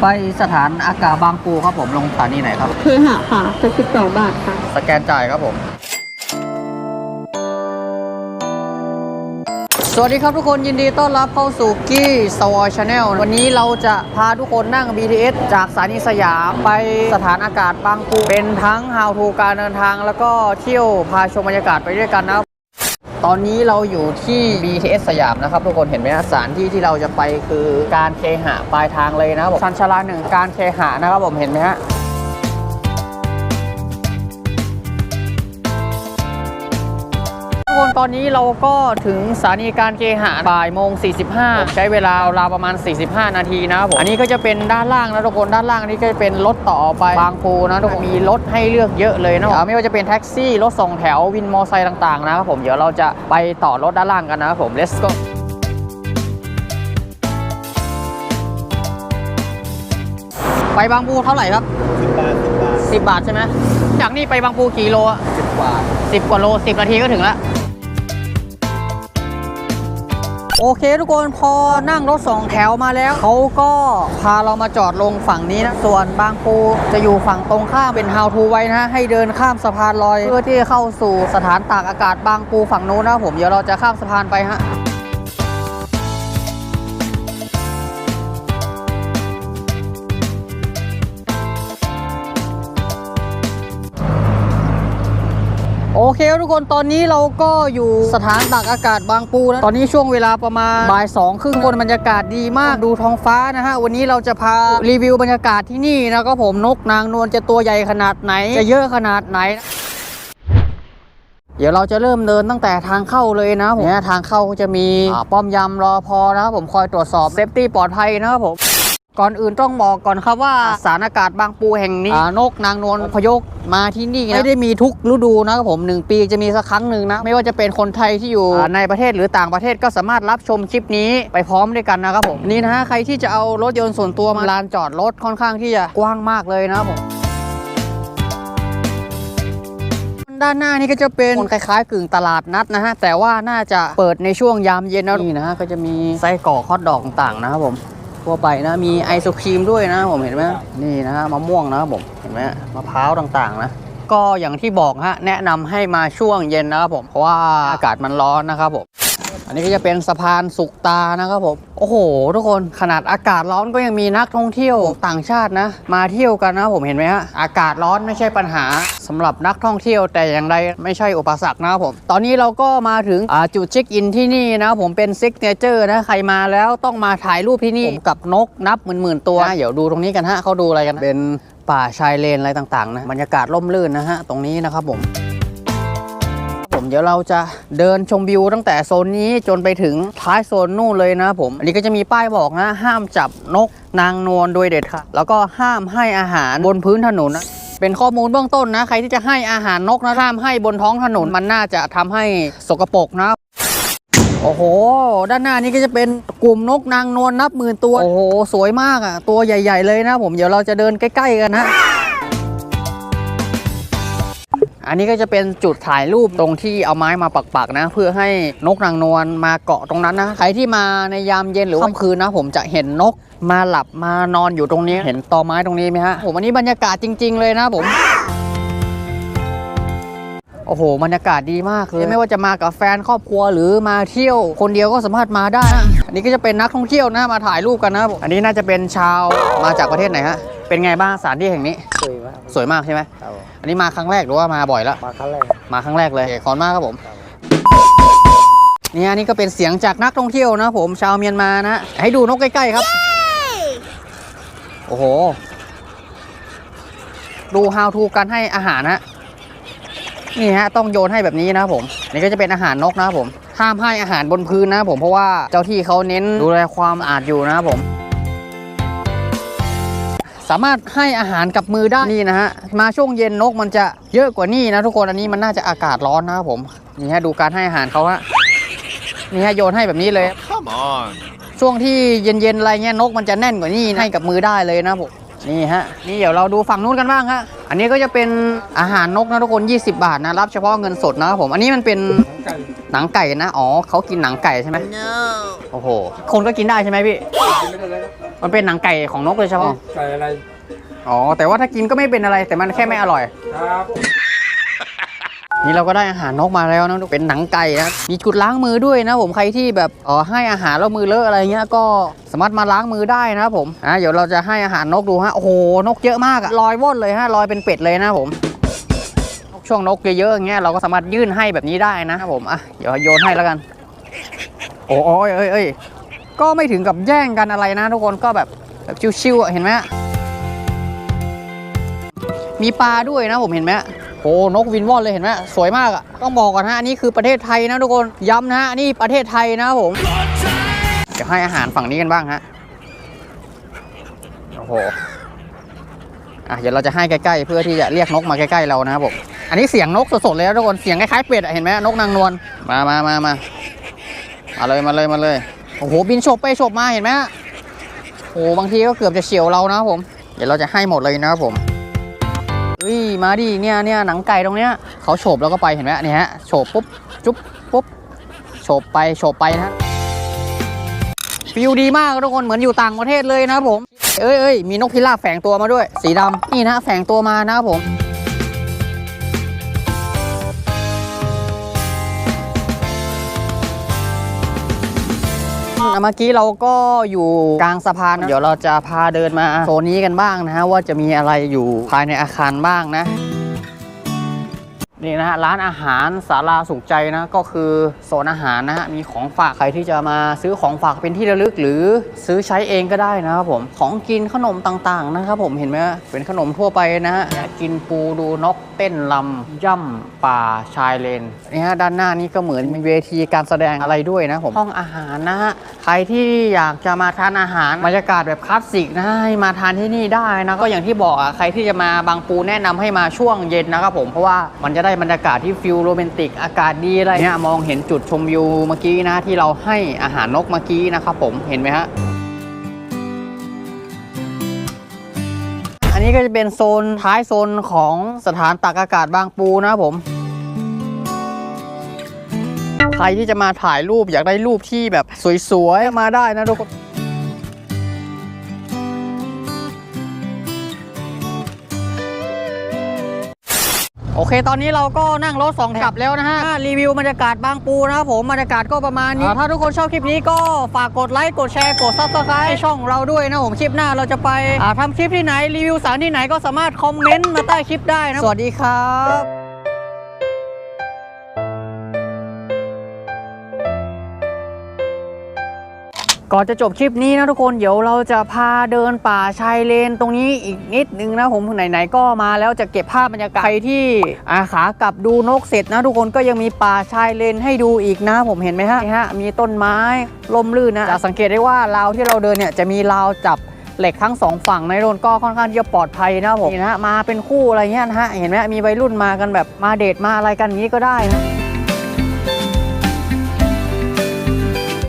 ไปสถานอากาศบางปูครับผมลงสถานีไหนครับเคหะค่ะจะสิบสองบาทค่ะ สแกนจ่ายครับผม สวัสดีครับทุกคนยินดีต้อนรับเข้าสู่กี้สวอชาแนลวันนี้เราจะพาทุกคนนั่ง BTS จากสถานีสยามไปสถานอากาศบางปู เป็นทั้ง How to การเดินทาง แล้วก็เที่ยวพาชมบรรยากาศไปด้วยกันนะครับ ตอนนี้เราอยู่ที่ BTS สยามนะครับ ทุกคนเห็นไหมฮะสถานที่ที่เราจะไปคือการเคหะปลายทางเลยนะครับผมชันชาลาหนึ่งการเคหะนะครับผมเห็นไหมฮะ ตอนนี้เราก็ถึงสถานีการเคหะบ่ายโมง 45 ใช้เวลาราวประมาณ 45 นาทีนะครับผม อันนี้ก็จะเป็นด้านล่างนะทุกคน ด้านล่างนี่ก็จะเป็นรถต่อไปบางปูนะทุกคน มีรถให้เลือกเยอะเลยนะผมไม่ว่าจะเป็นแท็กซี่รถส่งแถววินมอไซค์ต่างๆนะครับผม เดี๋ยวเราจะไปต่อรถด้านล่างกันนะครับผม let's go ไปบางปูเท่าไหร่ครับ10บาทใช่ไหมจากนี่ไปบางปูกี่โลอะ10กว่าสิบกว่าโลสิบนาทีก็ถึงแล้ว โอเคทุกคนพอนั่งรถสองแถวมาแล้วเขาก็พาเรามาจอดลงฝั่งนี้นะส่วนบางปูจะอยู่ฝั่งตรงข้ามเป็น how to ไว้นะให้เดินข้ามสะพานลอย เพื่อที่จะเข้าสู่สถานตากอากาศบางปูฝั่งนู้นนะผมเดี๋ยวเราจะข้ามสะพานไปฮะ อเคทุกคนตอนนี้เราก็อยู่สถานตากอากาศบางปูนะตอนนี้ช่วงเวลาประมาณบ่ายสองครึ่งคนบรรยากาศดีมากดูท้องฟ้านะฮะวันนี้เราจะพารีวิวบรรยากาศที่นี่นะก็ผมนกนางนวลจะตัวใหญ่ขนาดไหน จะเยอะขนาดไหนเดี๋ยวเราจะเริ่มเดินตั้งแต่ทางเข้าเลยนะผมเนี่ยทางเข้าจะมีป้อมยามรอพอนะครับผมคอยตรวจสอบเซฟตี้ปลอดภัยนะครับผม ก่อนอื่นต้องบอกก่อนครับว่าสารอากาศบางปูแห่งนี้อ่านกนางนวลพยกมาที่นี่นะไม่ได้มีทุกฤดูนะครับผมหนึ่งปีจะมีสักครั้งหนึ่งนะ ไม่ว่าจะเป็นคนไทยที่อยู่อ่าในประเทศหรือต่างประเทศก็สามารถรับชมคลิปนี้ไปพร้อมด้วยกันนะครับผมนี่นะฮะใครที่จะเอารถยนต์ส่วนตัวมาลานจอดรถค่อนข้างที่จะกว้างมากเลยนะครับผมด้านหน้านี่ก็จะเป็นคล้ายๆกึ่งตลาดนัดนะฮะแต่ว่าน่าจะเปิดในช่วงยามเย็นนะนี่นะฮะก็จะมีไส้กรอกฮอทดอกต่างๆนะครับผม ทั่วไปนะ มีไอศครีมด้วยนะผมเห็นไหมนี่นะฮะมะม่วงนะครับผมเห็นไหมมะพร้าวต่างๆ นะก็อย่างที่บอกฮะแนะนำให้มาช่วงเย็นนะครับผมเพราะว่าอากาศมันร้อนนะครับผม อันนี้ก็จะเป็นสะพานสุกตานะครับผมโอ้โห ทุกคนขนาดอากาศร้อนก็ยังมีนักท่องเที่ยวต่างชาตินะ มาเที่ยวกันนะผมเห็นไหมฮะอากาศร้อนไม่ใช่ปัญหาสำหรับนักท่องเที่ยวแต่อย่างใดไม่ใช่อุปสรรคนะครับผม ตอนนี้เราก็มาถึงจุดเช็คอินที่นี่นะผมเป็นซิกเนเจอร์นะใครมาแล้วต้องมาถ่ายรูปที่นี่ผมกับนกนับหมื่นๆตัวนะเดี๋ยวดูตรงนี้กันฮะเขาดูอะไรกันนะเป็นป่าชายเลนอะไรต่างๆนะบรรยากาศร่มรื่นนะฮะตรงนี้นะครับผม เดี๋ยวเราจะเดินชมวิวตั้งแต่โซนนี้จนไปถึงท้ายโซนนู่นเลยนะผม อันนี้ก็จะมีป้ายบอกนะ ห้ามจับนกนางนวลโดยเด็ดขาดแล้วก็ห้ามให้อาหารบนพื้นถนนนะเป็นข้อมูลเบื้องต้นนะ ใครที่จะให้อาหารนกนะห้ามให้บนท้องถนนมันน่าจะทำให้สกปรกนะโอ้โห ด้านหน้านี้ก็จะเป็นกลุ่มนกนางนวลนับหมื่นตัว โอ้โห สวยมากอะ ตัวใหญ่ ๆ เลยนะผม เดี๋ยวเราจะเดินใกล้ ๆ กันนะ อันนี้ก็จะเป็นจุดถ่ายรูปตรงที่เอาไม้มาปักๆนะ เพื่อให้นกนางนวลมาเกาะตรงนั้นนะใครที่มาในยามเย็นหรือว่าค่ำคืนนะ ผมจะเห็นนกมาหลับมานอนอยู่ตรงนี้ เห็นตอไม้ตรงนี้ไหมฮะผมอันนี้บรรยากาศจริง ๆ เลยนะผม โอ้โหบรรยากาศดีมากเลยไม่ว่าจะมากับแฟนครอบครัวหรือมาเที่ยว คนเดียวก็สามารถมาได้นะอันนี้ก็จะเป็นนักท่องเที่ยวนะมาถ่ายรูปกันนะอันนี้น่าจะเป็นชาวมาจากประเทศไหนฮะเป็นไงบ้างสถานที่แห่งนี้ สวยมากสวยมากใช่ไหมครับผมอันนี้มาครั้งแรกหรือว่ามาบ่อยแล้วมาครั้งแรกมาครั้งแรกเลยโอเคขอบคุณมากครับผมนี่อันนี้ก็เป็นเสียงจากนักท่องเที่ยวนะผมชาวเมียนมานะให้ดูนกใกล้ๆครับโอ้โหดู how to การให้อาหารนะ นี่ฮะต้องโยนให้แบบนี้นะครับผมนี่ก็จะเป็นอาหารนกนะครับผมห้ามให้อาหารบนพื้นนะครับผมเพราะว่าเจ้าที่เขาเน้นดูแลความสะอาดอยู่นะครับผม สามารถให้อาหารกับมือได้นี่นะฮะมาช่วงเย็นนกมันจะเยอะกว่านี่นะทุกคนอันนี้มันน่าจะอากาศร้อนนะครับผมนี่ฮะดูการให้อาหารเขาฮะนี่ฮะโยนให้แบบนี้เลย Come on. ช่วงที่เย็นๆอะไรเงี้ยนกมันจะแน่นกว่านี่ให้กับมือได้เลยนะผมนี่ฮะนี่เดี๋ยวเราดูฝั่งนู้นกันบ้างฮะ อันนี้ก็จะเป็นอาหารนกนะทุกคน 20 บาทนะรับเฉพาะเงินสดนะครับผม อันนี้มันเป็นหนังไก่นะ อ๋อเขากินหนังไก่ใช่ไหม no โอ้โห คนก็กินได้ใช่ไหมพี่ ไม่ได้เลยมันเป็นหนังไก่ของนกเลยใช่ปะไก่อะไร อ๋อ แต่ว่าถ้ากินก็ไม่เป็นอะไร แต่มันแค่ไม่อร่อย ครับ นี่เราก็ได้อาหารนกมาแล้วนะเป็นหนังไก่นะมีจุดล้างมือด้วยนะผมใครที่แบบเออให้อาหารแล้วมือเลอะอะไรเงี้ยก็สามารถมาล้างมือได้นะครับผมอะเดี๋ยวเราจะให้อาหารนกดูฮะโอ้โหนกเยอะมากอะลอยว่อนเลยฮะลอยเป็นเป็ดเลยนะผมนกช่วงนกเยอะๆอย่างเงี้ยเราก็สามารถยื่นให้แบบนี้ได้นะครับผมอะเดี๋ยวโยนให้แล้วกัน โอ้ยเอ้ยเอ้ยก็ไม่ถึงกับแย่งกันอะไรนะ ทุกคนก็แบบแบบชิวๆเห็นไหมมีปลาด้วยนะผมเห็นไหม โอ้นกวินวอนเลยเห็นไหมสวยมากอะต้องบอกก่อนฮะอันนี้คือประเทศไทยนะทุกคนย้ำนะฮะนี่ประเทศไทยนะผมเดี๋ยวให้อาหารฝั่งนี้กันบ้างฮะโอ้โหอะเดี๋ยวเราจะให้ใกล้ๆเพื่อที่จะเรียกนกมาใกล้ๆเรานะครับผมอันนี้เสียงนกสดๆเลยนะทุกคนเสียงคล้ายๆเป็ดเห็นไหมนกนางนวลมามามามามาเลยมาเลยมาเลยโอ้โหบินโฉบไปโฉบมาเห็นไหมโอ้บางทีก็เกือบจะเฉียวเรานะครับผม เดี๋ยวเราจะให้หมดเลยนะครับผม เฮ้ยมาดิเนี่ยเนี่ยหนังไก่ตรงเนี้ยเขาโฉบแล้วก็ไปเห็นไหมเนี่ยฮะโฉบปุ๊บจุ๊บปุ๊บโฉบไปโฉบไปนะฮะฟิลดีมากทุกคนเหมือนอยู่ต่างประเทศเลยนะครับผมเอ้ยเอ้ยมีนกพิราบแฝงตัวมาด้วย สีดำนี่นะแฝงตัวมานะครับผม เมื่อกี้เราก็อยู่กลางสะพานนะเดี๋ยวเราจะพาเดินมาโซนนี้กันบ้างนะฮะว่าจะมีอะไรอยู่ภายในอาคารบ้างนะ นี่นะฮะร้านอาหารสาราสุขใจนะก็คือโซนอาหารนะฮะมีของฝากใครที่จะมาซื้อของฝากเป็นที่ระลึก หรือซื้อใช้เองก็ได้นะครับผมของกินขนมต่างๆนะครับผมเห็นไหมเป็นขนมทั่วไปนะฮะกินปูดูนกเต้นลำย่ำป่าชายเลนนี่ฮะด้านหน้านี้ก็เหมือนมีเวทีการแสดงอะไรด้วยนะผมห้องอาหารนะฮะใครที่อยากจะมาทานอาหารบรรยากาศแบบคลาสสิกนะให้มาทานที่นี่ได้นะก็อย่างที่บอกอะใครที่จะมาบางปูแนะนำให้มาช่วงเย็นนะครับผมเพราะว่ามันจะได้บรรยากาศที่ฟิลโรแมนติก อากาศดีอะไรเนี่ยมองเห็นจุดชมวิวเมื่อกี้นะที่เราให้อาหารนกเมื่อกี้นะครับผมเห็นไหมฮะอันนี้ก็จะเป็นโซนท้ายโซนของสถานตักอากาศบางปูนะครับผมใครที่จะมาถ่ายรูปอยากได้รูปที่แบบสวยๆมาได้นะทุกคน โอเค ตอนนี้เราก็นั่งรถสองกลับแล้วนะฮะรีวิวบรรยากาศบางปูนะครับผมบรรยากาศก็ประมาณนี้ ถ้าทุกคนชอบคลิปนี้ก็ฝากกดไลค์กดแชร์กดซับสไครต์ให้ช่องเราด้วยนะผมคลิปหน้าเราจะไปอ่าทำคลิปที่ไหนรีวิวสถารที่ไหนก็สามารถคอมเมนต์มาใต้คลิปได้นะสวัสดีครับ ก่อนจะจบคลิปนี้นะทุกคนเดี๋ยวเราจะพาเดินป่าชายเลนตรงนี้อีกนิดนึงนะผมไหนๆก็มาแล้วจะเก็บภาพบรรยากาศใครที่อาขากลับดูนกเสร็จนะทุกคนก็ยังมีป่าชายเลนให้ดูอีกนะผมเห็นไหมฮะฮะมีต้นไม้ลมลื่นนะจะสังเกตได้ว่าราวที่เราเดินเนี่ยจะมีราวจับเหล็กทั้งสองฝั่งในโดนก็ค่อนข้างที่จะปลอดภัยนะผมนี่นะมาเป็นคู่อะไรเงี้ยนะฮะเห็นไหมมีวัยรุ่นมากันแบบมาเดทมาอะไรกันงนี้ก็ได้นะ